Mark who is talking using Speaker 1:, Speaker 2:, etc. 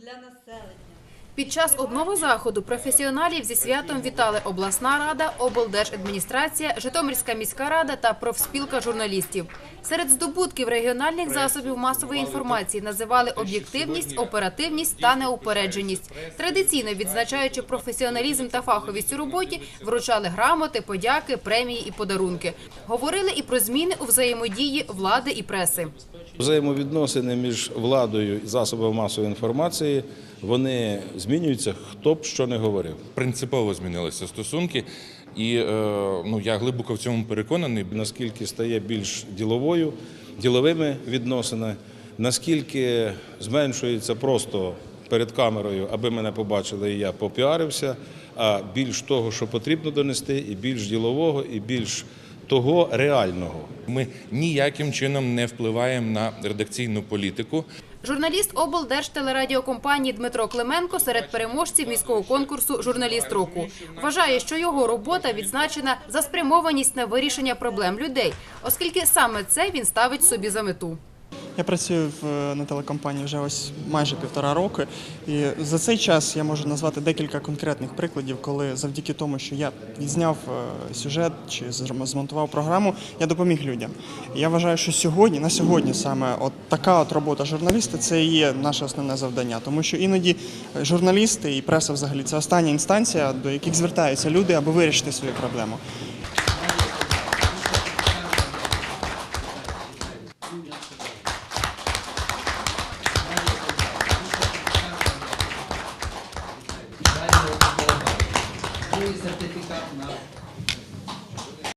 Speaker 1: для населення.
Speaker 2: Під час одного заходу професіоналів зі святом вітали обласна рада, облдержадміністрація, Житомирська міська рада та профспілка журналістів. Серед здобутків регіональних засобів масової інформації називали об'єктивність, оперативність та неупередженість. Традиційно відзначаючи професіоналізм та фаховість у роботі, вручали грамоти, подяки, премії і подарунки. Говорили і про зміни у взаємодії влади і преси.
Speaker 3: Взаємовідносини між владою і засобами масової інформації вони змінюються, хто б що не говорив.
Speaker 4: принципово змінилися стосунки, і е, ну я глибоко в цьому переконаний.
Speaker 3: Наскільки стає більш діловою, діловими відносинами, наскільки зменшується просто перед камерою, аби мене побачили, і я попіарився, а більш того, що потрібно донести, і більш ділового, і більш того реального.
Speaker 4: Ми ніяким чином не впливаємо на редакційну політику.
Speaker 2: Журналіст облдержтелерадіокомпанії Дмитро Клименко серед переможців міського конкурсу Журналіст року вважає, що його робота відзначена за спрямованість на вирішення проблем людей, оскільки саме це він ставить собі за мету.
Speaker 5: Я працюю в, на телекомпанії вже ось майже півтора роки, і за цей час я можу назвати декілька конкретних прикладів, коли завдяки тому, що я відзняв е, сюжет чи змонтував програму, я допоміг людям. Я вважаю, що сьогодні, на сьогодні саме от така от робота журналіста це і є наше основне завдання, тому що іноді е, журналісти і преса взагалі це остання інстанція, до яких звертаються люди, аби вирішити свою проблему. always a difficult matter.